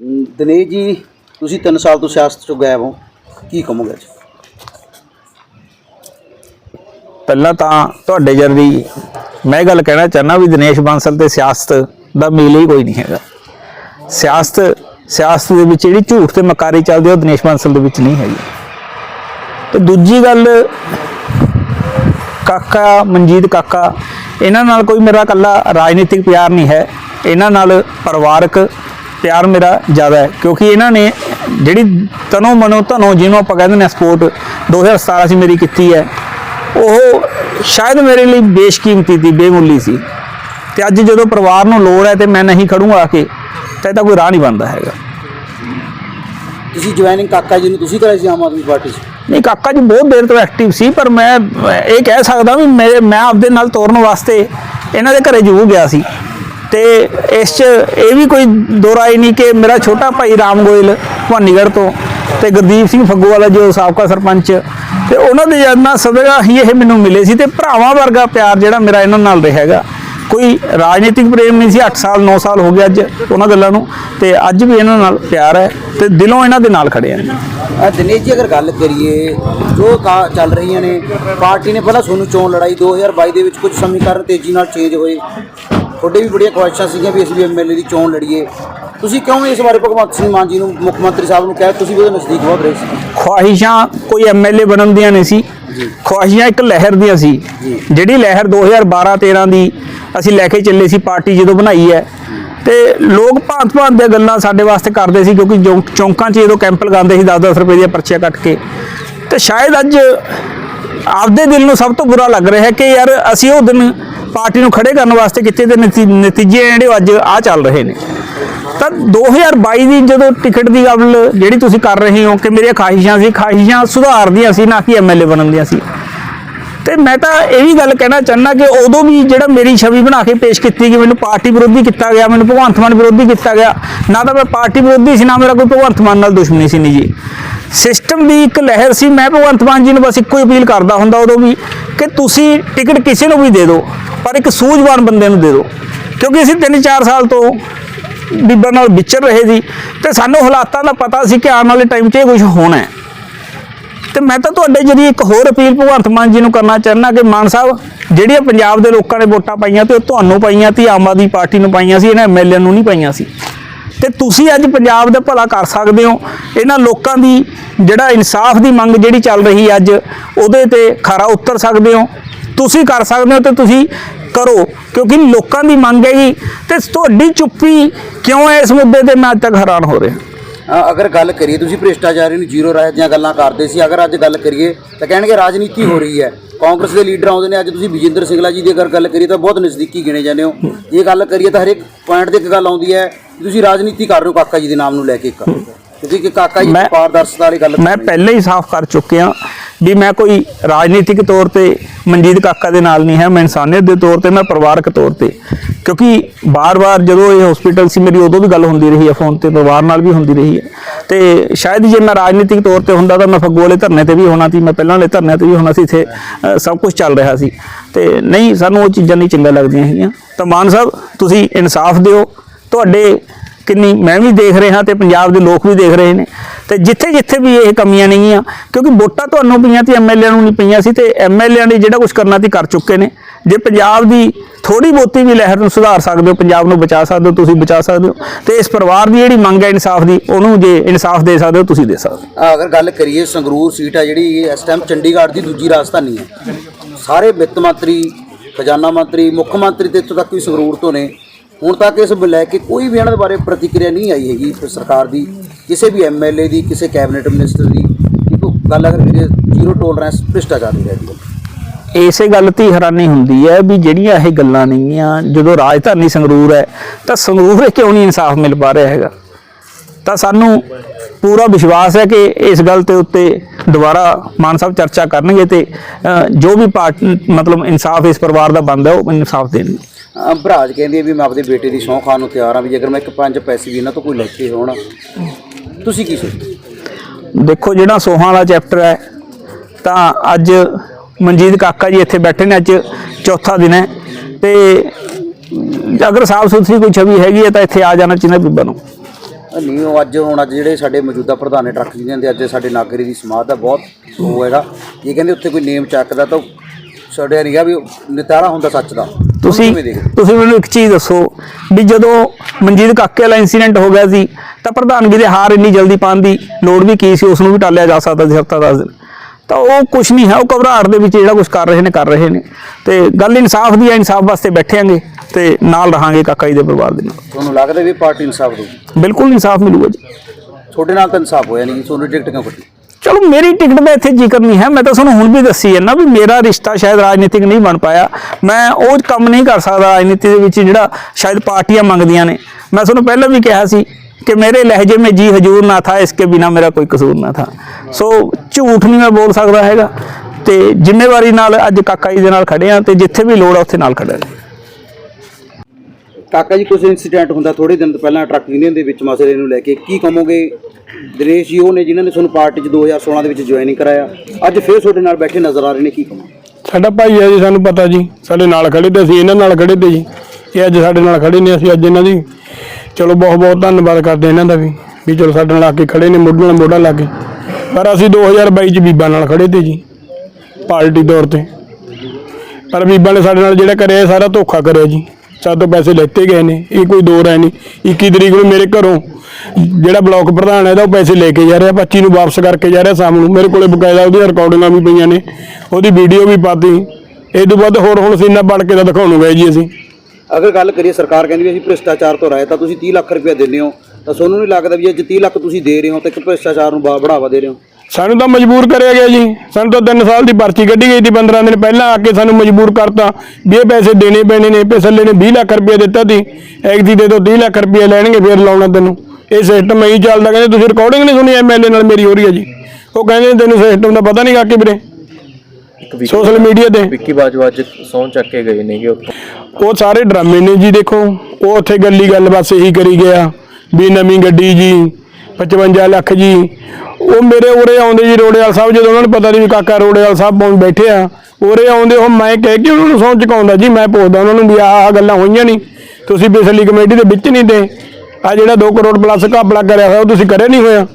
ਦਿਨੇਸ਼ ਜੀ, ਤੁਸੀਂ 3 ਸਾਲ ਤੋਂ ਸਿਆਸਤ ਚੋਂ ਗਾਇਬ ਹੋ। ਕੀ ਕਹੋਗੇ ਅੱਜ? ਪਹਿਲਾਂ ਤਾਂ ਤੁਹਾਡੇ ਜਰਦੀ ਮੈਂ ਇਹ ਗੱਲ ਕਹਿਣਾ ਚਾਹਨਾ ਵੀ ਦਿਨੇਸ਼ ਬਾਂਸਲ ਤੇ ਸਿਆਸਤ ਦਾ ਮੇਲ ਹੀ ਕੋਈ ਨਹੀਂ ਹੈਗਾ। ਸਿਆਸਤ ਸਿਆਸਤ ਦੇ ਵਿੱਚ ਜਿਹੜੀ ਝੂਠ ਤੇ ਮਕਾਰੀ ਚੱਲਦੀ ਉਹ ਦਿਨੇਸ਼ ਬਾਂਸਲ ਦੇ ਵਿੱਚ ਨਹੀਂ ਹੈਗੀ। ਤੇ ਦੂਜੀ ਗੱਲ, ਕਾਕਾ ਮਨਜੀਤ ਕਾਕਾ, ਇਹਨਾਂ ਨਾਲ ਕੋਈ ਮੇਰਾ ਕੱਲਾ ਰਾਜਨੀਤਿਕ ਪਿਆਰ ਨਹੀਂ ਹੈ। ਇਹਨਾਂ ਨਾਲ ਪਰਿਵਾਰਕ ਪਿਆਰ ਮੇਰਾ ਜ਼ਿਆਦਾ ਹੈ ਕਿਉਂਕਿ ਇਹਨਾਂ ਨੇ ਜਿਹੜੀ ਤਨੋ ਮਨੋ ਧਨੋ ਜਿਹਨੂੰ ਆਪਾਂ ਕਹਿੰਦੇ ਨੇ ਸਪੋਰਟ 2017 ਚ ਮੇਰੀ ਕੀਤੀ ਹੈ ਉਹ ਸ਼ਾਇਦ ਮੇਰੇ ਲਈ ਬੇਸ਼ਕੀਮਤੀ ਸੀ ਬੇਮੁੱਲੀ ਸੀ। ਤੇ ਅੱਜ ਜਦੋਂ ਪਰਿਵਾਰ ਨੂੰ ਲੋੜ ਹੈ ਤੇ ਮੈਂ ਨਹੀਂ ਖੜੂੰਗਾ ਆ ਕੇ ਤਾਂ ਇਹਦਾ ਕੋਈ ਰਾਹ ਨਹੀਂ ਬਣਦਾ ਹੈਗਾ। ਤੁਸੀਂ ਜੁਆਇਨਿੰਗ ਕਾਕਾ ਜੀ ਨੂੰ ਤੁਸੀਂ ਕਰਾਈ ਸੀ ਆਮ ਆਦਮੀ ਪਾਰਟੀ 'ਚ? ਨਹੀਂ ਕਾਕਾ ਜੀ ਬਹੁਤ ਦੇਰ ਤੋਂ ਐਕਟਿਵ ਸੀ ਪਰ ਮੈਂ ਇਹ ਕਹਿ ਸਕਦਾ ਵੀ ਮੇਰੇ ਮੈਂ ਆਪਦੇ ਨਾਲ ਤੋਰਨ ਵਾਸਤੇ ਇਹਨਾਂ ਦੇ ਘਰੇ ਜ਼ਰੂਰ ਗਿਆ ਸੀ। ਤੇ ਇਸ 'ਚ ਇਹ ਵੀ ਕੋਈ ਦੋਰਾਈ ਨਹੀਂ ਕਿ ਮੇਰਾ ਛੋਟਾ ਭਾਈ ਰਾਮ ਗੋਇਲ ਭਵਾਨੀਗੜ੍ਹ ਤੋਂ ਤੇ ਗੁਰਦੀਪ ਸਿੰਘ ਫੱਗੂਵਾਲਾ ਜੋ ਸਾਬਕਾ ਸਰਪੰਚ ਤੇ ਉਹਨਾਂ ਦੇ ਜਨਮ ਸਵੇਰਾ ਹੀ ਇਹ ਮੈਨੂੰ ਮਿਲੇ ਸੀ ਤੇ ਭਰਾਵਾਂ ਵਰਗਾ ਪਿਆਰ ਜਿਹੜਾ ਮੇਰਾ ਇਹਨਾਂ ਨਾਲ ਰਿਹਾ ਹੈਗਾ ਕੋਈ ਰਾਜਨੀਤਿਕ ਪ੍ਰੇਮ ਨਹੀਂ ਸੀ 8 ਸਾਲ 9 ਸਾਲ ਹੋ ਗਏ ਅੱਜ ਉਹਨਾਂ ਗੱਲਾਂ ਨੂੰ ਤੇ ਅੱਜ ਵੀ ਇਹਨਾਂ ਨਾਲ ਪਿਆਰ ਹੈ ਤੇ ਦਿਲੋਂ ਇਹਨਾਂ ਦੇ ਨਾਲ ਖੜੇ ਆ। ਦਿਨੇਸ਼ ਜੀ, ਅਗਰ ਗੱਲ ਕਰੀਏ, ਜੋ ਚੱਲ ਰਹੀਆਂ ਨੇ, ਪਾਰਟੀ ਨੇ ਪਹਿਲਾਂ ਤੁਹਾਨੂੰ ਚੋਣ ਲੜਾਈ 2022 ਦੇ ਵਿੱਚ ਕੁਝ ਸਮੀਕਰਨ ਤੇਜ਼ੀ ਨਾਲ ਚੇਂਜ ਹੋਏ। ਤੁਹਾਡੇ ਵੀ ਬੜੀਆਂ ਖੁਆਇਸ਼ਾਂ ਸੀਗੀਆਂ ਵੀ ਅਸੀਂ ਵੀ ਐਮਐਲਏ ਦੀ ਚੋਣ ਲੜੀਏ। ਤੁਸੀਂ ਕਿਉਂ ਇਸ ਬਾਰੇ ਭਗਵੰਤ ਸਿੰਘ ਮਾਨ ਜੀ ਨੂੰ ਮੁੱਖ ਮੰਤਰੀ ਸਾਹਿਬ ਨੂੰ ਕਿਹਾ ਤੁਸੀਂ ਵੀ ਉਹਦੇ ਨਜ਼ਦੀਕ ਬਹੁਤ ਰਹੇ ਸੀ? ਖੁਆਹਿਸ਼ਾਂ ਕੋਈ ਐਮਐਲਏ ਬਣਨ ਦੀਆਂ ਨਹੀਂ ਸੀ। ਖੁਆਹਿਸ਼ਾਂ ਇੱਕ ਲਹਿਰ ਦੀਆਂ ਸੀ। ਜਿਹੜੀ ਲਹਿਰ 2012-13 ਦੀ ਅਸੀਂ ਲੈ ਕੇ ਚੱਲੇ ਸੀ ਪਾਰਟੀ ਜਦੋਂ ਬਣਾਈ ਹੈ। ਤੇ ਲੋਕ ਭਾਂਤ-ਭਾਂਤ ਦੀਆਂ ਗੱਲਾਂ ਸਾਡੇ ਵਾਸਤੇ ਕਰਦੇ ਸੀ ਕਿਉਂਕਿ ਚੌਂਕਾਂ 'ਚ ਜਦੋਂ ਕੈਂਪ ਲਗਾਉਂਦੇ ਸੀ 10-10 ਰੁਪਏ ਦੀਆਂ ਪਰਚੀਆਂ ਕੱਟ ਕੇ। ਤੇ ਸ਼ਾਇਦ ਅੱਜ ਆਪਦੇ ਦਿਲ ਨੂੰ ਸਭ ਤੋਂ ਬੁਰਾ ਲੱਗ ਰਿਹਾ ਹੈ ਕਿ ਯਾਰ ਅਸੀਂ ਉਹ ਦਿਨ ਪਾਰਟੀ ਨੂੰ ਖੜੇ ਕਰਨ ਵਾਸਤੇ ਕਿਤੇ ਦੇ ਨਤੀ- ਨਤੀਜੇ ਆ ਜਿਹੜੇ ਅੱਜ ਆ ਚੱਲ ਰਹੇ ਨੇ। ਤਾਂ 2022 ਦੀ ਜਦੋਂ ਟਿਕਟ ਦੀ ਗੱਲ ਜਿਹੜੀ ਤੁਸੀਂ ਕਰ ਰਹੇ ਹੋ ਕਿ ਮੇਰੀਆਂ ਖਾਹਿਸ਼ਾਂ ਸੀ, ਖਾਹਿਸ਼ਾਂ ਸੁਧਾਰ ਦੀਆਂ ਸੀ, ਨਾ ਕਿ ਐਮਐਲਏ ਬਣਨ ਦੀਆਂ ਸੀ। ਤੇ ਮੈਂ ਤਾਂ ਇਹ ਵੀ ਗੱਲ ਕਹਿਣਾ ਚਾਹੁੰਦਾ ਕਿ ਉਦੋਂ ਵੀ ਜਿਹੜਾ ਮੇਰੀ ਛਵੀ ਬਣਾ ਕੇ ਪੇਸ਼ ਕੀਤੀ ਕਿ ਮੈਨੂੰ ਪਾਰਟੀ ਵਿਰੋਧੀ ਕੀਤਾ ਗਿਆ, ਮੈਨੂੰ ਭਗਵੰਤ ਮਾਨ ਵਿਰੋਧੀ ਕੀਤਾ ਗਿਆ, ਨਾ ਤਾਂ ਮੈਂ ਪਾਰਟੀ ਵਿਰੋਧੀ ਸੀ, ਨਾ ਮੇਰਾ ਕੋਈ ਭਗਵੰਤ ਮਾਨ ਨਾਲ ਦੁਸ਼ਮਣੀ ਸੀ ਨਹੀਂ ਜੀ। ਸਿਸਟਮ ਦੀ ਇੱਕ ਲਹਿਰ ਸੀ। ਮੈਂ ਭਗਵੰਤ ਮਾਨ ਜੀ ਨੂੰ ਬਸ ਇੱਕੋ ਹੀ ਅਪੀਲ ਕਰਦਾ ਹੁੰਦਾ ਉਦੋਂ ਵੀ ਕਿ ਤੁਸੀਂ ਟਿਕਟ ਕਿਸੇ ਨੂੰ ਵੀ ਦੇ ਦਿਓ, ਪਰ ਇੱਕ ਸੂਝਵਾਨ ਬੰਦੇ ਨੂੰ ਦੇ ਦਿਓ। ਕਿਉਂਕਿ ਅਸੀਂ 3-4 ਸਾਲ ਤੋਂ ਬੀਬਾ ਨਾਲ ਵਿਚਰ ਰਹੇ ਸੀ ਤੇ ਸਾਨੂੰ ਹਾਲਾਤਾਂ ਦਾ ਪਤਾ ਸੀ ਕਿ ਆਉਣ ਵਾਲੇ ਟਾਈਮ 'ਚ ਇਹ ਕੁਝ ਹੋਣਾ ਹੈ। ਤੇ ਮੈਂ ਤਾਂ ਤੁਹਾਡੇ ਜਿਹੜੀ ਇੱਕ ਹੋਰ ਅਪੀਲ ਭਗਵੰਤ ਮਾਨ ਜੀ ਨੂੰ ਕਰਨਾ ਚਾਹੁੰਦਾ ਕਿ ਮਾਨ ਸਾਹਿਬ, ਜਿਹੜੀਆਂ ਪੰਜਾਬ ਦੇ ਲੋਕਾਂ ਨੇ ਵੋਟਾਂ ਪਾਈਆਂ ਤੇ ਉਹ ਤੁਹਾਨੂੰ ਪਾਈਆਂ ਤੇ ਆਮ ਆਦਮੀ ਪਾਰਟੀ ਨੂੰ ਪਾਈਆਂ ਸੀ, ਇਹਨਾਂ ਐਮਐਲਏ ਨੂੰ ਨਹੀਂ ਪਾਈਆਂ ਸੀ। ਤੇ ਤੁਸੀਂ ਅੱਜ ਪੰਜਾਬ ਦਾ ਭਲਾ ਕਰ ਸਕਦੇ ਹੋ। ਇਹਨਾਂ ਲੋਕਾਂ ਦੀ ਜਿਹੜਾ ਇਨਸਾਫ ਦੀ ਮੰਗ ਜਿਹੜੀ ਚੱਲ ਰਹੀ ਅੱਜ, ਉਹਦੇ ਤੇ ਖਰਾ ਉਤਰ ਸਕਦੇ ਹੋ। ਤੁਸੀਂ ਕਰ ਸਕਦੇ ਹੋ ਤੇ ਤੁਸੀਂ ਕਰੋ, ਕਿਉਂਕਿ ਲੋਕਾਂ ਦੀ ਮੰਗ ਹੈਗੀ ਤੇ ਤੁਹਾਡੀ ਚੁੱਪੀ ਕਿਉਂ ਹੈ ਇਸ ਮੁੱਦੇ ਤੇ? ਮੈਂ ਅੱਜ ਤੱਕ ਹੈਰਾਨ ਹੋ ਰਿਹਾ। ਅਗਰ ਗੱਲ ਕਰੀਏ, ਤੁਸੀਂ ਭ੍ਰਿਸ਼ਟਾਚਾਰੀ ਨੂੰ ਜ਼ੀਰੋ ਰਾਇ ਦੀਆਂ ਗੱਲਾਂ ਕਰਦੇ ਸੀ। ਅਗਰ ਅੱਜ ਗੱਲ ਕਰੀਏ, ਤਾਂ ਕਹਿਣਗੇ ਰਾਜਨੀਤੀ ਹੋ ਰਹੀ ਹੈ। ਕਾਂਗਰਸ ਦੇ ਲੀਡਰ ਆਉਂਦੇ ਨੇ, ਅੱਜ ਤੁਸੀਂ ਵਿਜੇਂਦਰ ਸਿੰਗਲਾ ਜੀ ਦੀ ਅਗਰ ਗੱਲ ਕਰੀਏ, ਤਾਂ ਬਹੁਤ ਨਜ਼ਦੀਕੀ ਗਿਣੇ ਜਾਂਦੇ ਹੋ। ਜੇ ਗੱਲ ਕਰੀਏ, ਤਾਂ ਹਰੇਕ ਪੁਆਇੰਟ ਤੇ ਇੱਕ ਗੱਲ ਆਉਂਦੀ ਹੈ ਤੁਸੀਂ ਰਾਜਨੀਤੀ ਕਰ ਰਹੇ ਹੋ ਕਾਕਾ ਜੀ ਦੇ ਨਾਮ ਨੂੰ ਲੈ ਕੇ ਇੱਕ। ਕਿਉਂਕਿ ਕਿ ਕਾਕਾ ਜੀ ਮੈਂ- ਪਾਰਦਰਸ਼ਤਾ ਵਾਲੀ ਗੱਲ ਮੈਂ ਪਹਿਲਾਂ ਹੀ ਸਾਫ਼ ਕਰ ਚੁੱਕਿਆ ਵੀ ਮੈਂ ਕੋਈ ਰਾਜਨੀਤਿਕ ਤੌਰ ਤੇ ਮਨਜੀਤ ਕਾਕਾ ਦੇ ਨਾਲ ਨਹੀਂ ਹੈ ਮੈਂ ਇਨਸਾਨੀਅਤ ਦੇ ਤੌਰ ਤੇ ਮੈਂ ਪਰਿਵਾਰਕ ਤੌਰ ਤੇ। ਕਿਉਂਕਿ ਬਾਰ-ਬਾਰ ਜਦੋਂ ਇਹ ਹਸਪੀਟਲ ਸੀ ਮੇਰੀ ਉਦੋਂ ਵੀ ਗੱਲ ਹੁੰਦੀ ਰਹੀ ਹੈ ਫੋਨ ਤੇ ਪਰਿਵਾਰ ਨਾਲ ਵੀ ਹੁੰਦੀ ਰਹੀ ਹੈ ਤੇ ਸ਼ਾਇਦ ਜੇ ਮੈਂ ਰਾਜਨੀਤਿਕ ਤੌਰ ਤੇ ਹੁੰਦਾ ਤਾਂ ਮੈਂ ਫੱਗੂ ਵਾਲੇ ਧਰਨੇ ਤੇ ਵੀ ਹੋਣਾ ਸੀ ਮੈਂ ਪਹਿਲਾਂ ਵਾਲੇ ਧਰਨੇ ਤੇ ਵੀ ਹੋਣਾ ਸੀ ਇੱਥੇ ਅ, ਸਭ ਕੁਝ ਚੱਲ ਰਿਹਾ ਸੀ। ਤੇ ਨਹੀਂ ਸਾਨੂੰ ਉਹ ਚੀਜ਼ਾਂ ਨਹੀਂ ਚੰਗਾ ਲੱਗਦੀਆਂ ਹੈਗੀਆਂ। ਤਾਂ ਮਾਨ ਸਾਹਿਬ ਤੁਸੀਂ ਇਨਸਾਫ ਦਿਓ। ਤੁਹਾਡੇ ਕਿੰਨੀ, ਮੈਂ ਵੀ ਦੇਖ ਰਿਹਾ ਤੇ ਪੰਜਾਬ ਦੇ ਲੋਕ ਵੀ ਦੇਖ ਰਹੇ ਨੇ। ਤੇ ਜਿੱਥੇ ਜਿੱਥੇ ਵੀ ਇਹ ਕਮੀਆਂ ਨਹੀਂਆਂ ਕਿਉਂਕਿ ਵੋਟਾਂ ਤੁਹਾਨੂੰ ਪਈਆਂ ਤੇ ਐਮਐਲਏ ਨੂੰ ਨਹੀਂ ਪਈਆਂ ਸੀ ਤੇ ਐਮਐਲਏ ਨੇ ਜਿਹੜਾ ਕੁਝ ਕਰਨਾ ਸੀ ਕਰ ਚੁੱਕੇ ਨੇ। ਜੇ ਪੰਜਾਬ ਦੀ ਥੋੜੀ ਬਹੁਤੀ ਵੀ ਲਹਿਰ ਨੂੰ ਸੁਧਾਰ ਸਕਦੇ ਹੋ, ਪੰਜਾਬ ਨੂੰ ਬਚਾ ਸਕਦੇ ਹੋ, ਤੁਸੀਂ ਬਚਾ ਸਕਦੇ ਹੋ, ਤੇ ਇਸ ਪਰਿਵਾਰ ਦੀ ਜਿਹੜੀ ਮੰਗ ਹੈ ਇਨਸਾਫ ਦੀ, ਉਹਨੂੰ ਜੇ ਇਨਸਾਫ ਦੇ ਸਕਦੇ ਹੋ, ਤੁਸੀਂ ਦੇ ਸਕਦੇ ਹੋ। ਅਗਰ ਗੱਲ ਕਰੀਏ, ਸੰਗਰੂਰ ਸੀਟ ਹੈ ਜਿਹੜੀ, ਇਸ ਟਾਈਮ ਚੰਡੀਗੜ੍ਹ ਦੀ ਦੂਜੀ ਰਾਜਧਾਨੀ ਹੈ। ਸਾਰੇ ਵਿੱਤ ਮੰਤਰੀ, ਖਜ਼ਾਨਾ ਮੰਤਰੀ, ਮੁੱਖ ਮੰਤਰੀ ਤੇ ਇੱਥੋਂ ਤੱਕ ਵੀ ਸੰਗਰੂਰ ਤੋਂ ਨੇ। ਹੁਣ ਤੱਕ ਇਸ ਲੈ ਕੇ ਕੋਈ ਵੀ ਇਹਨਾਂ ਦੇ ਬਾਰੇ ਪ੍ਰਤੀਕਿਰਿਆ ਨਹੀਂ ਆਈ ਹੈਗੀ ਸਰਕਾਰ ਦੀ, ਕਿਸੇ ਵੀ ਐਮਐਲਏ ਦੀ, ਕਿਸੇ ਕੈਬਨਿਟ ਮਿਨਿਸਟਰ ਦੀ, ਕਿ ਗੱਲ ਅਗਰ ਕਰੀਏ ਜ਼ੀਰੋ ਟੋਲਰੈਂਸ ਭ੍ਰਿਸ਼ਟਾਚਾਰ ਦੀ ਰਹਿ ਹੈ। ਇਸੇ ਗੱਲ ਤੇ ਹੈਰਾਨੀ ਹੁੰਦੀ ਹੈ ਵੀ ਜਿਹੜੀਆਂ ਇਹ ਗੱਲਾਂ ਨਹੀਂਆਂ ਜਦੋਂ ਰਾਜਧਾਨੀ ਸੰਗਰੂਰ ਹੈ, ਤਾਂ ਸੰਗਰੂਰ ਕਿਉਂ ਨਹੀਂ ਇਨਸਾਫ ਮਿਲ ਪਾ ਰਿਹਾ ਹੈਗਾ? ਤਾਂ ਸਾਨੂੰ ਪੂਰਾ ਵਿਸ਼ਵਾਸ ਹੈ ਕਿ ਇਸ ਗੱਲ ਤੇ ਉੱਤੇ ਦੁਬਾਰਾ ਮਾਨ ਸਾਹਿਬ ਚਰਚਾ ਕਰਨਗੇ ਤੇ ਜੋ ਵੀ ਪਾਰਟ, ਮਤਲਬ ਇਨਸਾਫ ਇਸ ਪਰਿਵਾਰ ਦਾ ਬਣਦਾ ਉਹ ਇਨਸਾਫ ਦੇਣਗੇ। ਭਰਾਜ ਕਹਿੰਦੀ ਹੈ ਵੀ ਮੈਂ ਆਪਣੇ ਬੇਟੇ ਦੀ ਸਹੁੰ ਖਾਣ ਨੂੰ ਤਿਆਰ ਹਾਂ ਵੀ ਜੇਕਰ ਮੈਂ ਇੱਕ ਪੰਜ ਪੈਸੇ ਵੀ ਇਹਨਾਂ ਤੋਂ ਕੋਈ ਲੈ ਕੇ ਹੋਣ ਤੁਸੀਂ ਕੀ ਸੋਚਦੇ ਦੇਖੋ ਜਿਹੜਾ ਸੋਹਾਂ ਵਾਲਾ ਚੈਪਟਰ ਹੈ ਤਾਂ ਅੱਜ ਮਨਜੀਤ ਕਾਕਾ ਜੀ ਇੱਥੇ ਬੈਠੇ ਨੇ ਅੱਜ ਚੌਥਾ ਦਿਨ ਹੈ ਤੇ ਅਗਰ ਸਾਫ਼ ਸੁਥਰੀ ਕੋਈ ਛਵੀ ਹੈਗੀ ਹੈ ਤਾਂ ਇੱਥੇ ਆ ਜਾਣਾ ਚਾਹੀਦਾ ਬੀਬਾ ਨੂੰ। ਨਹੀਂ ਉਹ ਅੱਜ ਹੁਣ ਅੱਜ ਜਿਹੜੇ ਸਾਡੇ ਮੌਜੂਦਾ ਪ੍ਰਧਾਨ ਨੇ ਟਰੱਕ ਯੂਨੀਅਨ ਦੇ ਅੱਜ ਸਾਡੇ ਨਾਗਰੀ ਦੀ ਸਮਾਜ ਦਾ ਬਹੁਤ ਉਹ ਹੈਗਾ। ਇਹ ਕਹਿੰਦੇ ਉੱਥੇ ਕੋਈ ਨੇਮ ਚੱਕਦਾ ਤਾਂ ਸਾਡੇ ਨਹੀਂਗਾ ਵੀ ਨਿਤਾਰਾ ਹੁੰਦਾ ਸੱਚ ਦਾ। ਤੁਸੀਂ? ਤੁਸੀਂ ਮੈਨੂੰ ਇੱਕ ਚੀਜ਼ ਦੱਸੋ ਵੀ ਜਦੋਂ ਮਨਜੀਤ ਕਾਕੇ ਵਾਲਾ ਇਨਸੀਡੈਂਟ ਹੋ ਗਿਆ ਸੀ ਤਾਂ ਪ੍ਰਧਾਨਗੀ ਦੇ ਹਾਰ ਇੰਨੀ ਜਲਦੀ ਪਾਉਣ ਦੀ ਲੋੜ ਵੀ ਕੀ ਸੀ? ਉਸ ਨੂੰ ਵੀ ਟਾਲਿਆ ਜਾ ਸਕਦਾ ਸੀ ਹਫਤਾ 10 ਦਿਨ। ਤਾਂ ਉਹ ਕੁਝ ਨਹੀਂ ਹੈ ਉਹ ਘਬਰਾਹਟ ਦੇ ਵਿੱਚ ਜਿਹੜਾ ਕੁਝ ਕਰ ਰਹੇ ਨੇ ਕਰ ਰਹੇ ਨੇ। ਤੇ ਗੱਲ ਇਨਸਾਫ ਦੀ ਹੈ ਇਨਸਾਫ ਵਾਸਤੇ ਬੈਠੇਾਂਗੇ ਤੇ ਨਾਲ ਰਹਾਂਗੇ ਕਾਕਾ ਜੀ ਦੇ ਪਰਿਵਾਰ ਦੇ ਨਾਲ। ਤੁਹਾਨੂੰ ਲੱਗਦਾ ਵੀ ਪਾਰਟੀ ਇਨਸਾਫ ਦਊਗੀ? ਬਿਲਕੁਲ ਇਨਸਾਫ ਮਿਲੂਗਾ ਜੀ। ਤੁਹਾਡੇ ਨਾਲ ਤਾਂ ਇਨਸਾਫ ਹੋਇਆ ਨਹੀਂ ਤੁਹਾਨੂੰ ਟਿਕਟ ਕਿਉਂ ਕੱਟੀ ਚਲੋ ਮੇਰੀ ਟਿਕਟ ਦਾ ਇੱਥੇ ਜ਼ਿਕਰ ਨਹੀਂ ਹੈ, ਮੈਂ ਤਾਂ ਤੁਹਾਨੂੰ ਹੁਣ ਵੀ ਦੱਸੀ ਹੈ ਨਾ ਵੀ ਮੇਰਾ ਰਿਸ਼ਤਾ ਸ਼ਾਇਦ ਰਾਜਨੀਤਿਕ ਨਹੀਂ ਬਣ ਪਾਇਆ। ਮੈਂ ਉਹ ਕੰਮ ਨਹੀਂ ਕਰ ਸਕਦਾ ਰਾਜਨੀਤੀ ਦੇ ਵਿੱਚ ਜਿਹੜਾ ਸ਼ਾਇਦ ਪਾਰਟੀਆਂ ਮੰਗਦੀਆਂ ਨੇ। ਮੈਂ ਤੁਹਾਨੂੰ ਪਹਿਲਾਂ ਵੀ ਕਿਹਾ ਸੀ ਕਿ ਮੇਰੇ ਲਹਿਜੇ में ਜੀ ਹਜੂਰ ਨਾ ਥਾ ਇਸਕੇ ਬਿਨਾ ਮੇਰਾ ਕੋਈ ਕਸੂਰ ਨਾ ਥਾ। ਸੋ ਝੂਠ ਨਹੀਂ ਮੈਂ ਬੋਲ ਸਕਦਾ ਹੈਗਾ। ਤੇ ਜ਼ਿੰਮੇਵਾਰੀ ਨਾਲ ਅੱਜ ਕਾਕਾ ਜੀ ਦੇ ਨਾਲ ਖੜੇ ਆ ਤੇ ਜਿੱਥੇ ਵੀ ਲੋੜ ਆ, ਉੱਥੇ ਨਾਲ ਖੜਾਂਗੇ ਕਾਕਾ ਜੀ ਕੁਝ ਇਨਸੀਡੈਂਟ ਹੁੰਦਾ ਥੋੜੇ ਦਿਨ ਤੋਂ ਪਹਿਲਾਂ ਟਰੱਕ ਯੂਨੀਅਨ ਦੇ ਵਿੱਚ ਮਸਲੇ ਨੂੰ ਲੈ ਕੇ, ਕੀ ਕਹੋਗੇ? ਦਿਨੇਸ਼ ਜੀ, ਉਹ ਨੇ ਜਿਨ੍ਹਾਂ ਨੇ ਤੁਹਾਨੂੰ ਪਾਰਟੀ 'ਚ 2016 ਦੇ ਵਿੱਚ ਜੁਆਇਨ ਕਰਾਇਆ। ਅੱਜ ਫੇਰ ਤੁਹਾਡੇ ਨਾਲ ਬੈਠੇ ਨਜ਼ਰ ਆ ਰਹੇ ਨੇ, ਕੀ ਕਹੋਗੇ? ਸਾਡਾ ਭਾਈ ਹੈ ਜੀ, ਸਾਨੂੰ ਪਤਾ ਜੀ। ਸਾਡੇ ਨਾਲ ਖੜੇ ਤੇ ਅਸੀਂ ਇਹਨਾਂ ਨਾਲ ਖੜੇ ਤੇ ਜੀ। ਇਹ ਅੱਜ ਸਾਡੇ ਨਾਲ ਖੜੇ ਨੇ, ਅਸੀਂ ਅੱਜ ਇਹਨਾਂ ਦੀ ਚਲੋ ਬਹੁਤ ਬਹੁਤ ਧੰਨਵਾਦ ਕਰਦੇ ਇਹਨਾਂ ਦਾ ਵੀ ਵੀ ਚਲੋ ਸਾਡੇ ਨਾਲ ਆ ਕੇ ਖੜੇ ਨੇ ਮੋਢੇ ਨਾਲ ਮੋਢਾ ਲਾ ਕੇ। ਪਰ ਅਸੀਂ 2022 ਚ ਬੀਬਾ ਨਾਲ ਖੜੇ ਤੇ ਜੀ, ਪਾਰਟੀ ਤੌਰ ਤੇ। ਪਰ ਬੀਬਾ ਨੇ ਸਾਡੇ ਨਾਲ ਜਿਹੜਾ ਕਰਿਆ ਸਾਰਾ ਧੋਖਾ ਕਰਿਆ ਜੀ। ਸਾਡੇ ਤੋਂ ਪੈਸੇ ਲੈਤੇ ਗਏ ਨੇ, ਇਹ ਕੋਈ ਦੋ ਰਹਿ ਨਹੀਂ। 21 ਤਰੀਕ ਨੂੰ ਮੇਰੇ ਘਰੋਂ ਜਿਹੜਾ ਬਲਾਕ ਪ੍ਰਧਾਨ ਹੈ ਇਹਦਾ ਉਹ ਪੈਸੇ ਲੈ ਕੇ ਜਾ ਰਿਹਾ 25 ਨੂੰ ਵਾਪਸ ਕਰਕੇ ਜਾ ਰਿਹਾ ਸ਼ਾਮ ਨੂੰ। ਮੇਰੇ ਕੋਲੇ ਬਕਾਇਦਾ ਉਹਦੀਆਂ ਰਿਕਾਰਡਿੰਗਾਂ ਵੀ ਪਈਆਂ ਨੇ, ਉਹਦੀ ਵੀਡੀਓ ਵੀ ਪਾਤੀ। ਇਹ ਤੋਂ ਬਾਅਦ ਹੋਰ ਹੁਣ ਸੀਨਾ ਬਣ ਕੇ ਤਾਂ ਦਿਖਾਉਣੂ ਗਏ ਜੀ ਅਸੀਂ। ਅਗਰ ਗੱਲ ਕਰੀਏ, ਸਰਕਾਰ ਕਹਿੰਦੀ ਵੀ ਅਸੀਂ ਭ੍ਰਿਸ਼ਟਾਚਾਰ ਤੋਂ ਰਹਿ ਤਾਂ ਤੁਸੀਂ 30 ਲੱਖ ਰੁਪਏ ਦਿੰਦੇ ਹੋ। ਤਾਂ ਤੁਹਾਨੂੰ ਨਹੀਂ ਲੱਗਦਾ ਵੀ ਅੱਜ 30 ਲੱਖ ਤੁਸੀਂ ਦੇ ਰਹੇ ਹੋ ਤਾਂ ਇੱਕ ਭ੍ਰਿਸ਼ਟਾਚਾਰ ਨੂੰ ਬੜਾਵਾ ਦੇ ਰਹੇ ਹੋ। ਸਾਨੂੰ ਤਾਂ ਮਜਬੂਰ ਕਰਿਆ ਗਿਆ ਜੀ। ਸਾਨੂੰ ਤਾਂ 3 ਸਾਲ ਦੀ ਪਰਚੀ ਕੱਢੀ ਗਈ ਸੀ 15 ਦਿਨ ਪਹਿਲਾਂ ਆ ਕੇ ਸਾਨੂੰ ਮਜਬੂਰ ਕਰਤਾ ਵੀ ਇਹ ਪੈਸੇ ਦੇਣੇ ਪੈਣੇ ਨੇ ਪੈਸਲੇ ਨੇ 20 ਲੱਖ ਰੁਪਏ ਦਿੱਤਾ ਸੀ। ਐਗਜ਼ੀ ਦੇ ਤੋਂ 30 ਲੱਖ ਰੁਪਏ ਲੈਣਗੇ ਫਿਰ ਲਾਉਣਾ ਤੈਨੂੰ। ਇਹ ਸਿਸਟਮ ਇਹੀ ਚੱਲਦਾ ਕਹਿੰਦੇ ਤੁਸੀਂ ਰਿਕਾਰਡਿੰਗ ਨਹੀਂ ਸੁਣੀ ਐਮਐਲਏ ਨਾਲ ਮੇਰੀ ਹੋ ਰਹੀ ਹੈ ਜੀ। ਉਹ ਕਹਿੰਦੇ ਤੈਨੂੰ ਸਿਸਟਮ ਦਾ ਪਤਾ ਨਹੀਂ ਕਾਕੇ ਵੀਰੇ। ਸੋਸ਼ਲ ਮੀਡੀਆ ਤੇ। ਵਿੱਕੀ ਬਾਜਵਾ ਅੱਜ ਸਹੁੰ ਚੱਕ ਕੇ ਗਏ ਨੇਗੇ ਉੱਥੋਂ। ਉਹ ਸਾਰੇ ਡਰਾਮੇ ਨੇ ਜੀ ਦੇਖੋ। ਉਹ ਉੱਥੇ ਗੱਲੀ ਗੱਲ ਬਸ ਇਹੀ ਕਰੀ ਗਿਆ ਵੀ ਨਵੀਂ ਗੱਡੀ ਜੀ। 55 ਲੱਖ ਜੀ। ਉਹ ਮੇਰੇ ਉਰੇ ਆਉਂਦੇ ਜੀ ਰੋੜੇਵਾਲ ਸਾਹਿਬ, ਜਦੋਂ ਉਹਨਾਂ ਨੂੰ ਪਤਾ ਨਹੀਂ ਵੀ ਕਾਕਾ ਰੋੜੇਵਾਲ ਸਾਹਿਬ ਪਹੁੰਚ ਬੈਠੇ ਆ। ਉਰੇ ਆਉਂਦੇ ਉਹ ਮੈਂ ਕਹਿ ਕੇ ਉਹਨਾਂ ਨੂੰ ਸਹੁੰ ਚੁਕਾਉਂਦਾ ਜੀ, ਮੈਂ ਪੁੱਛਦਾ ਉਹਨਾਂ ਨੂੰ ਵੀ ਆਹ ਆਹ ਗੱਲਾਂ ਹੋਈਆਂ ਨਹੀਂ। ਤੁਸੀਂ ਪਿਛਲੀ ਕਮੇਟੀ ਦੇ ਵਿੱਚ ਨਹੀਂ ਤੇ ਆ ਜਿਹੜਾ 2 ਕਰੋੜ ਪਲੱਸ ਘਪਲਾ ਕਰਿਆ ਹੋਇਆ, ਉਹ ਤੁਸੀਂ ਕਰਿਆ ਨਹੀਂ ਹੋਇਆ।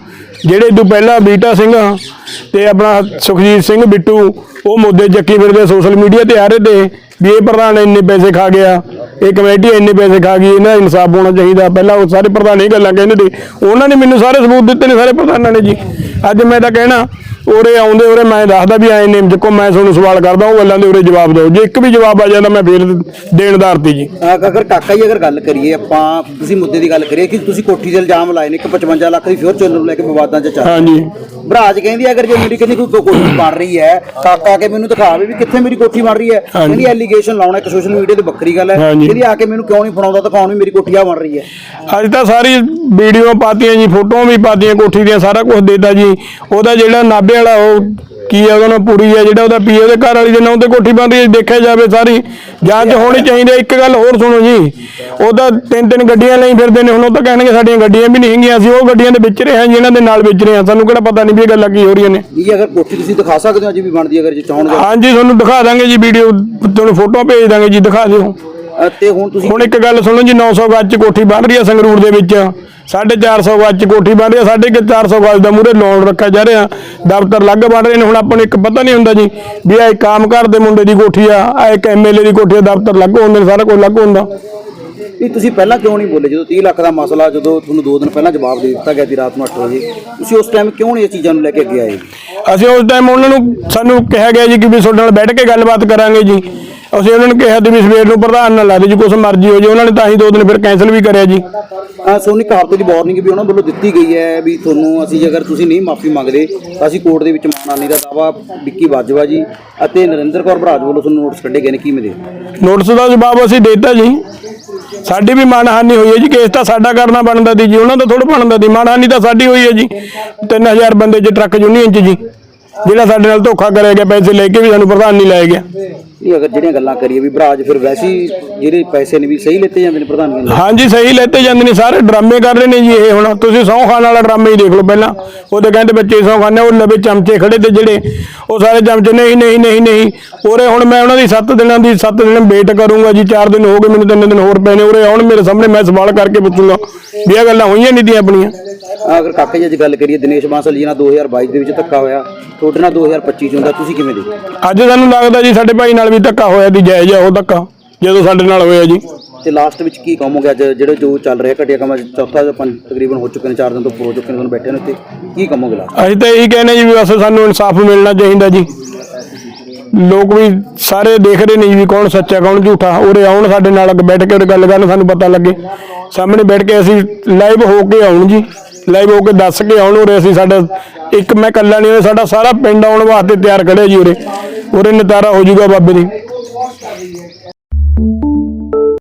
ਜਿਹੜੇ ਤੋਂ ਪਹਿਲਾਂ ਬੀਟਾ ਸਿੰਘ ਤੇ ਆਪਣਾ ਸੁਖਜੀਤ ਸਿੰਘ ਬਿੱਟੂ, ਉਹ ਮੁੱਦੇ ਚੱਕੀ ਫਿਰਦੇ ਸੋਸ਼ਲ ਮੀਡੀਆ ਤੇ ਆ ਰਹੇ ਤੇ ਵੀ ਇਹ ਪ੍ਰਧਾਨ ਇੰਨੇ ਪੈਸੇ ਖਾ ਗਿਆ, ਇਹ ਕਮੇਟੀ ਇੰਨੇ ਪੈਸੇ ਖਾ ਗਈ, ਇਹਨਾਂ ਦਾ ਇਨਸਾਫ ਹੋਣਾ ਚਾਹੀਦਾ। ਪਹਿਲਾਂ ਉਹ ਸਾਰੇ ਪ੍ਰਧਾਨ ਇਹ ਗੱਲਾਂ ਕਹਿੰਦੇ ਤੇ ਉਹਨਾਂ ਨੇ ਮੈਨੂੰ ਸਾਰੇ ਸਬੂਤ ਦਿੱਤੇ ਨੇ ਸਾਰੇ ਪ੍ਰਧਾਨਾਂ ਨੇ ਜੀ। ਅੱਜ ਮੈਂ ਤਾਂ ਕਹਿਣਾ ਉਰੇ ਆਉਂਦੇ ਉਰੇ ਮੈਂ ਦੱਸਦਾ ਵੀ ਐ ਨੇਮ ਚੱਕੋ ਮੈਂ ਤੁਹਾਨੂੰ ਸਵਾਲ ਕਰਦਾ ਉਹ ਗੱਲਾਂ ਦੇ ਉਰੇ ਜਵਾਬ ਦਿਓ। ਜੇ ਇੱਕ ਵੀ ਜਵਾਬ ਆ ਜਾਂਦਾ ਮੈਂ ਫੇਰ ਦੇਣਦਾਰ ਤੀ ਜੀ। ਅਗਰ ਕਾਕਾ ਜੀ ਅਗਰ ਗੱਲ ਕਰੀਏ ਆਪਾਂ ਤੁਸੀਂ ਮੁੱਦੇ ਦੀ ਗੱਲ ਕਰੀਏ ਕਿ ਤੁਸੀਂ ਕੋਠੀ ਦੇ ਇਲਜ਼ਾਮ ਲਾਏ ਨੇ ਕਿ 55 ਲੱਖ ਦੀ ਫਿਊਚਰ ਨੂੰ ਲੈ ਕੇ ਵਿਵਾਦਾਂ 'ਚ ਚੱਲ ਹਾਂਜੀ। ਭਰਾਜ ਕਹਿੰਦੀ ਅਗਰ ਜੇ ਮੇਰੀ ਕਹਿੰਦੀ ਕੋਈ ਕੋਠੀ ਬਣ ਰਹੀ ਹੈ ਕਾਕਾ ਕੇ ਮੈਨੂੰ ਦਿਖਾਵੇ ਵੀ ਕਿੱਥੇ ਮੇਰੀ ਕੋਠੀ ਬਣ ਰਹੀ ਹੈ। ਕਹਿੰਦੀ ਐਲੀਗੇਸ਼ਨ ਲਾਉਣਾ ਇੱਕ ਸੋਸ਼ਲ ਮੀਡੀਆ ਤੇ ਵੱਖਰੀ ਗੱਲ ਹੈ। ਕਹਿੰਦੀ ਆ ਕੇ ਮੈਨੂੰ ਕਿਉਂ ਨਹੀਂ ਫੜਾਉਂਦਾ ਦਿਖਾਉਣ ਵੀ ਮੇਰੀ ਕੋਠੀ ਆ ਬਣ ਰਹੀ ਹੈ। ਅੱਜ ਤਾਂ ਸਾਰੀ ਵੀਡੀਓ ਪਾਤੀਆਂ ਜੀ ਫੋਟੋਆਂ ਵੀ ਪਾਤੀਆਂ ਕੋਠੀ ਦੀਆਂ ਸਾਰਾ ਕੁਝ ਦੇਤਾ ਜੀ। ਉਹਦਾ ਜਿਹੜਾ ਨਾਭੇ ਵਾਲਾ ਉਹ ਕੀ ਹੈ ਉਹਦਾ ਪੂਰੀ ਹੈ ਜਿਹੜਾ ਉਹਦਾ ਪੀ ਉਹਦੇ ਘਰ ਵਾਲੀ ਦੇ ਨਾਂ ਤੇ ਕੋਠੀ ਬਣ ਰਹੀ ਹੈ ਦੇਖਿਆ ਜਾਵੇ ਸਾਰੀ ਜਾਂਚ ਹੋਣੀ ਚਾਹੀਦੀ ਹੈ। ਇੱਕ ਗੱਲ ਹੋਰ ਸੁਣੋ ਜੀ ਉਹਦਾ ਤਿੰਨ ਤਿੰਨ ਗੱਡੀਆਂ ਲਈ ਫਿਰਦੇ ਨੇ ਹੁਣ ਉਹ ਤਾਂ ਕਹਿਣਗੇ ਸਾਡੀਆਂ ਗੱਡੀਆਂ ਵੀ ਨਹੀਂ ਹੈਗੀਆਂ ਅਸੀਂ ਉਹ ਗੱਡੀਆਂ ਦੇ ਵਿੱਚ ਰਹੇ ਹਾਂ ਜਿਨ੍ਹਾਂ ਦੇ ਨਾਲ ਵਿਚ ਰਹੇ ਹਾਂ। ਸਾਨੂੰ ਕਿਹੜਾ ਪਤਾ ਨਹੀਂ ਵੀ ਇਹ ਗੱਲਾਂ ਕੀ ਹੋ ਰਹੀਆਂ ਨੇ। ਇਹ ਅਗਰ ਕੋਠੀ ਤੁਸੀਂ ਦਿਖਾ ਸਕਦੇ ਹੋ ਅਜੇ ਵੀ ਬਣਦੀ ਹੈ ਅਗਰ ਜੇ ਚਾਹੋਗੇ ਹਾਂਜੀ ਤੁਹਾਨੂੰ ਦਿਖਾ ਦਾਂਗੇ ਜੀ ਵੀਡੀਓ ਤੁਹਾਨੂੰ ਫੋਟੋ ਭੇਜ ਦਾਂਗੇ ਜੀ ਦਿਖਾ ਦਿਓ। ਤੇ ਹੁਣ ਤੁਸੀਂ ਹੁਣ ਇੱਕ ਗੱਲ ਸੁਣੋ ਜੀ 900 ਗੱਜ 'ਚ ਕੋਠੀ ਬਣ ਰਹੀ ਹੈ ਸੰਗਰੂਰ ਦੇ ਵਿੱਚ। 450 ਗੱਜ 'ਚ ਕੋਠੀ ਬਣ ਰਹੀ ਕੁ 400 ਗੱਜ ਦਾ ਮੂਰੇ ਲੋਨ ਰੱਖਿਆ ਜਾ ਰਿਹਾ। ਦਫ਼ਤਰ ਲੱਗ ਬਣ ਰਹੇ ਨੇ ਹੁਣ ਆਪਾਂ ਨੂੰ ਇੱਕ ਪਤਾ ਨਹੀਂ ਹੁੰਦਾ ਜੀ ਵੀ ਇਹ ਕੰਮ ਘਰ ਦੇ ਮੁੰਡੇ ਦੀ ਕੋਠੀ ਆ ਆ ਇੱਕ ਐਮਐਲਏ ਦੀ ਕੋਠੀ ਆ ਦਫ਼ਤਰ ਲੱਗ ਹੁੰਦੇ ਨੇ ਸਾਰਾ ਕੁਝ ਲੱਗ ਹੁੰਦਾ ਨਹੀਂ ਤੁਸੀਂ ਪਹਿਲਾਂ ਕਿਉਂ ਨਹੀਂ ਬੋਲੇ? ਜਦੋਂ 30 ਲੱਖ ਦਾ ਮਸਲਾ ਜਦੋਂ ਤੁਹਾਨੂੰ 2 ਦਿਨ ਪਹਿਲਾਂ ਜਵਾਬ ਦੇ ਦਿੱਤਾ ਗਿਆ ਸੀ ਰਾਤ ਨੂੰ 8 ਵਜੇ ਤੁਸੀਂ ਉਸ ਟਾਈਮ ਕਿਉਂ ਨਹੀਂ ਇਹ ਚੀਜ਼ਾਂ ਨੂੰ ਲੈ ਕੇ ਅੱਗੇ ਆਏ? ਅਸੀਂ ਉਸ ਟਾਈਮ ਉਹਨਾਂ ਨੂੰ ਸਾਨੂੰ ਕਿਹਾ ਗਿਆ ਜੀ ਕਿ ਵੀ ਤੁਹਾਡੇ ਨਾਲ ਬੈਠ ਕੇ ਗੱਲਬਾਤ ਕਰਾਂਗੇ ਜੀ। ਅਸੀਂ ਉਹਨਾਂ ਨੂੰ ਕਿਹਾ ਸੀ ਵੀ ਸਵੇਰ ਨੂੰ ਪ੍ਰਧਾਨ ਨਾਲ ਲਾ ਦੇ ਜੀ ਕੁਛ ਮਰਜ਼ੀ ਹੋ ਜੇ ਉਹਨਾਂ ਨੇ ਤਾਂ ਹੀ ਦੋ ਦਿਨ ਫਿਰ ਕੈਂਸਲ ਵੀ ਕਰਿਆ ਜੀ। ਆ ਸੋਨੀ ਕਹਾਵਤ ਦੀ ਵਾਰਨਿੰਗ ਵੀ ਉਹਨਾਂ ਵੱਲੋਂ ਦਿੱਤੀ ਗਈ ਹੈ ਵੀ ਤੁਹਾਨੂੰ ਅਸੀਂ ਜੇਕਰ ਤੁਸੀਂ ਨਹੀਂ ਮਾਫੀ ਮੰਗਦੇ ਤਾਂ ਅਸੀਂ ਕੋਰਟ ਦੇ ਵਿੱਚ ਮਾਨਾਨੀ ਦਾ ਦਾਵਾ ਵਿੱਕੀ ਬਾਜਵਾ ਜੀ ਅਤੇ ਨਰਿੰਦਰ ਕੌਰ ਭਰਾਜ ਵੱਲੋਂ ਤੁਹਾਨੂੰ ਨੋਟਿਸ ਕੱਢੇ ਗਏ ਨੇ ਕਿਵੇਂ ਦੇ ਨੋਟਿਸ ਦਾ ਜਵਾਬ ਅਸੀਂ ਦੇਤਾ ਜੀ। ਸਾਡੀ ਵੀ ਮਾਨਹਾਨੀ ਹੋਈ ਹੈ ਜੀ ਕੇਸ ਤਾਂ ਸਾਡਾ ਕਰਨਾ ਬਣਦਾ ਸੀ ਜੀ ਉਹਨਾਂ ਦਾ ਥੋੜਾ ਬਣਦਾ ਸੀ ਮਾਨਹਾਨੀ ਤਾਂ ਸਾਡੀ ਹੋਈ ਹੈ ਜੀ। 3000 ਬੰਦੇ ਚ ਟਰੱਕ ਯੂਨੀਅਨ ਚ ਜੀ ਜਿਹੜਾ ਸਾਡੇ ਨਾਲ ਧੋਖਾ ਕਰਿਆ ਗਿਆ ਪੈਸੇ ਲੈ ਕੇ ਵੀ ਸਾਨੂੰ ਪ੍ਰਧਾਨ ਨਹੀਂ ਲਾਇਆ ਗਿਆ। ਇਹ ਅਗਰ ਜਿਹੜੀਆਂ ਗੱਲਾਂ ਕਰੀਏ ਵੀ ਬਰਾਜ ਫਿਰ ਵੈਸੇ ਹੀ ਜਿਹੜੇ ਪੈਸੇ ਨੇ ਵੀ ਸਹੀ ਲਿੱਤੇ ਜਾਂਦੇ ਨੇ ਪ੍ਰਧਾਨ ਜੀ। ਹਾਂਜੀ ਸਹੀ ਲੈਤੇ ਜਾਂਦੇ ਨੇ ਸਾਰੇ ਡਰਾਮੇ ਕਰ ਰਹੇ ਨੇ ਜੀ ਇਹ ਹੁਣ। ਤੁਸੀਂ ਸਹੁੰ ਖਾਣ ਵਾਲਾ ਡਰਾਮਾ ਹੀ ਦੇਖ ਲਓ ਪਹਿਲਾਂ। ਉਹਦੇ ਕਹਿੰਦੇ ਬੱਚੇ ਸਹੁੰ ਖਾਣੇ ਉਹ ਲਵੇ ਚਮਚੇ ਖੜੇ ਤੇ ਜਿਹੜੇ ਉਹ ਸਾਰੇ ਚਮਚੇ ਨਹੀਂ ਨਹੀਂ ਨਹੀਂ ਨਹੀਂ। ਉਰੇ ਹੁਣ ਮੈਂ ਉਹਨਾਂ ਦੀ 7 ਦਿਨਾਂ ਦੀ 7 ਦਿਨ ਵੇਟ ਕਰੂੰਗਾ ਜੀ 4 ਦਿਨ ਹੋ ਗਏ ਮੈਨੂੰ ਤਿੰਨ ਦਿਨ ਹੋਰ ਪਏ ਨੇ ਉਰੇ ਆਉਣ ਮੇਰੇ ਸਾਹਮਣੇ ਮੈਂ ਸਵਾਲ ਕਰਕੇ ਪੁੱਛੂੰਗਾ ਵੀ ਇਹ ਗੱਲਾਂ ਹੋਈਆਂ ਨਹੀਂ ਦੀਆਂ ਆਪਣੀਆਂ। ਅਗਰ ਕਾਕੇ ਜੀ ਅੱਜ ਗੱਲ ਕਰੀਏ ਦਿਨੇਸ਼ ਬਾਂਸਲ ਜੀ ਨਾਲ 2022 ਦੇ ਵਿੱਚ ਧੱਕਾ ਹੋਇਆ ਤੁਹਾਡੇ ਨਾਲ 2025 ਚ ਹੁੰਦਾ ਤੁਸੀਂ ਕਿਵੇਂ ਦੇਖਦੇ? ਅੱਜ ਸਾਨੂੰ ਲੱਗਦਾ ਜੀ ਸਾਡੇ ਭਾਈ ਨਾਲ ਵੀ ਧੱਕਾ ਹੋਇਆ ਦੀ ਜਾਇਜ਼ ਆ ਉਹ ਧੱਕਾ ਜਦੋਂ ਸਾਡੇ ਨਾਲ ਹੋਇਆ ਜੀ। ਤੇ ਲਾਸਟ ਵਿੱਚ ਕੀ ਕਹੋਗੇ ਅੱਜ ਜਿਹੜੇ ਜੋ ਚੱਲ ਰਿਹਾ ਘਟਿਆ ਕੰਮ ਅੱਜ ਚੌਥਾ ਜਾਂ ਪੰਜ ਤਕਰੀਬਨ ਹੋ ਚੁੱਕੇ ਨੇ 4 ਦਿਨ ਤੋਂ ਉੱਪਰ ਹੋ ਚੁੱਕੇ ਨੇ ਤੁਹਾਨੂੰ ਬੈਠੇ ਨੇ ਤੇ ਕੀ ਕਹੋਗੇ ਲਾਸਟ ਅਸੀਂ ਤਾਂ ਇਹੀ ਕਹਿੰਦੇ ਜੀ ਵੀ ਬਸ ਸਾਨੂੰ ਇਨਸਾਫ ਮਿਲਣਾ ਚਾਹੀਦਾ ਜੀ। ਲੋਕ ਵੀ ਸਾਰੇ ਦੇਖ ਰਹੇ ਨੇ ਜੀ ਵੀ ਕੌਣ ਸੱਚਾ ਕੌਣ ਝੂਠਾ। ਉਰੇ ਆਉਣ ਸਾਡੇ ਨਾਲ ਬੈਠ ਕੇ ਉਰੇ ਗੱਲ ਕਰਨ ਸਾਨੂੰ ਪਤਾ ਲੱਗੇ। ਸਾਹਮਣੇ ਬੈਠ ਕੇ ਅਸੀਂ ਲਾਈਵ ਹੋ ਕੇ ਆਉਣ ਜੀ। ਲਾਈਵ ਹੋ ਕੇ ਦੱਸ ਕੇ ਆਉਣ ਉਰੇ ਅਸੀਂ ਸਾਡਾ ਇੱਕ ਮੈਂ ਇਕੱਲਾ ਨਹੀਂ ਸਾਡਾ ਸਾਰਾ ਪਿੰਡ ਆਉਣ ਵਾਸਤੇ ਤਿਆਰ ਖੜਿਆ ਜੀ ਉਰੇ। ਉਰੇ ਨਤਾਰਾ ਹੋ ਜੂਗਾ ਬਾਬੇ ਦੀ।